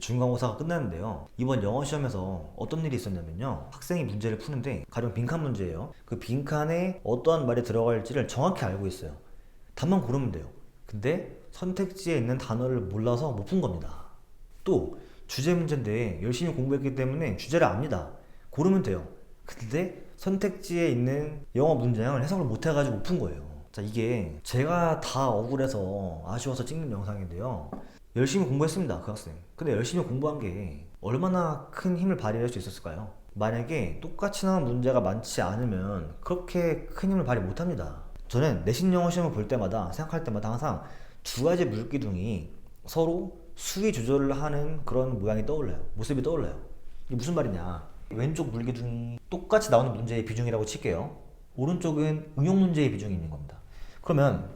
중간고사가 끝났는데요. 이번 영어 시험에서 어떤 일이 있었냐면요. 학생이 문제를 푸는데 가령 빈칸 문제예요. 그 빈칸에 어떠한 말이 들어갈지를 정확히 알고 있어요. 답만 고르면 돼요. 근데 선택지에 있는 단어를 몰라서 못 푼 겁니다. 또 주제 문제인데 열심히 공부했기 때문에 주제를 압니다. 고르면 돼요. 근데 선택지에 있는 영어 문장을 해석을 못 해가지고 못 푼 거예요. 자, 이게 제가 다 억울해서 아쉬워서 찍는 영상인데요. 열심히 공부했습니다, 그 학생. 근데 열심히 공부한 게 얼마나 큰 힘을 발휘할 수 있었을까요? 만약에 똑같이 나온 문제가 많지 않으면 그렇게 큰 힘을 발휘 못 합니다. 저는 내신 영어 시험을 볼 때마다 생각할 때마다 항상 두 가지 물기둥이 서로 수위 조절을 하는 그런 모양이 떠올라요. 모습이 떠올라요. 이게 무슨 말이냐? 왼쪽 물기둥이 똑같이 나오는 문제의 비중이라고 칠게요. 오른쪽은 응용 문제의 비중이 있는 겁니다. 그러면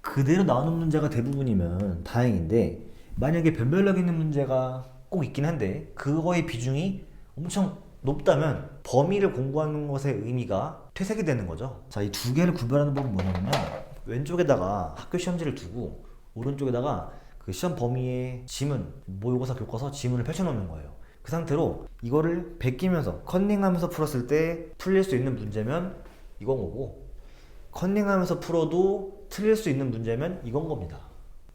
그대로 나오는 문제가 대부분이면 다행인데 만약에 변별력 있는 문제가 꼭 있긴 한데 그거의 비중이 엄청 높다면 범위를 공부하는 것의 의미가 퇴색이 되는 거죠. 자, 이 두 개를 구별하는 법은 뭐냐면요. 왼쪽에다가 학교 시험지를 두고 오른쪽에다가 그 시험 범위의 지문, 모의고사 교과서 지문을 펼쳐놓는 거예요. 그 상태로 이거를 베끼면서 컨닝하면서 풀었을 때 풀릴 수 있는 문제면 이건 거고 컨닝하면서 풀어도 틀릴 수 있는 문제면 이건 겁니다.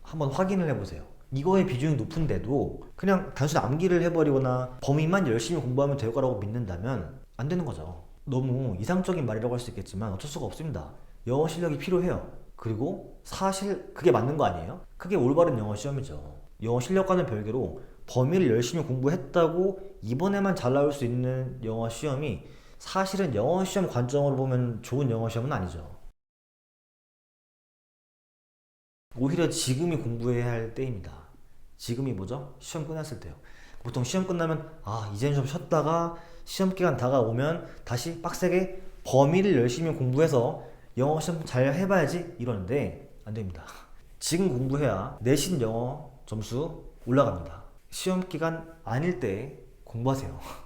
한번 확인을 해보세요. 이거의 비중이 높은데도 그냥 단순히 암기를 해버리거나 범위만 열심히 공부하면 될 거라고 믿는다면 안 되는 거죠. 너무 이상적인 말이라고 할 수 있겠지만 어쩔 수가 없습니다. 영어 실력이 필요해요. 그리고 사실 그게 맞는 거 아니에요? 그게 올바른 영어 시험이죠. 영어 실력과는 별개로 범위를 열심히 공부했다고 이번에만 잘 나올 수 있는 영어 시험이 사실은 영어 시험 관점으로 보면 좋은 영어 시험은 아니죠. 오히려 지금이 공부해야 할 때입니다. 지금이 뭐죠? 시험 끝났을 때요. 보통 시험 끝나면 아 이제는 좀 쉬었다가 시험 기간 다가오면 다시 빡세게 범위를 열심히 공부해서 영어 시험 잘 해봐야지 이러는데 안 됩니다. 지금 공부해야 내신 영어 점수 올라갑니다. 시험 기간 아닐 때 공부하세요.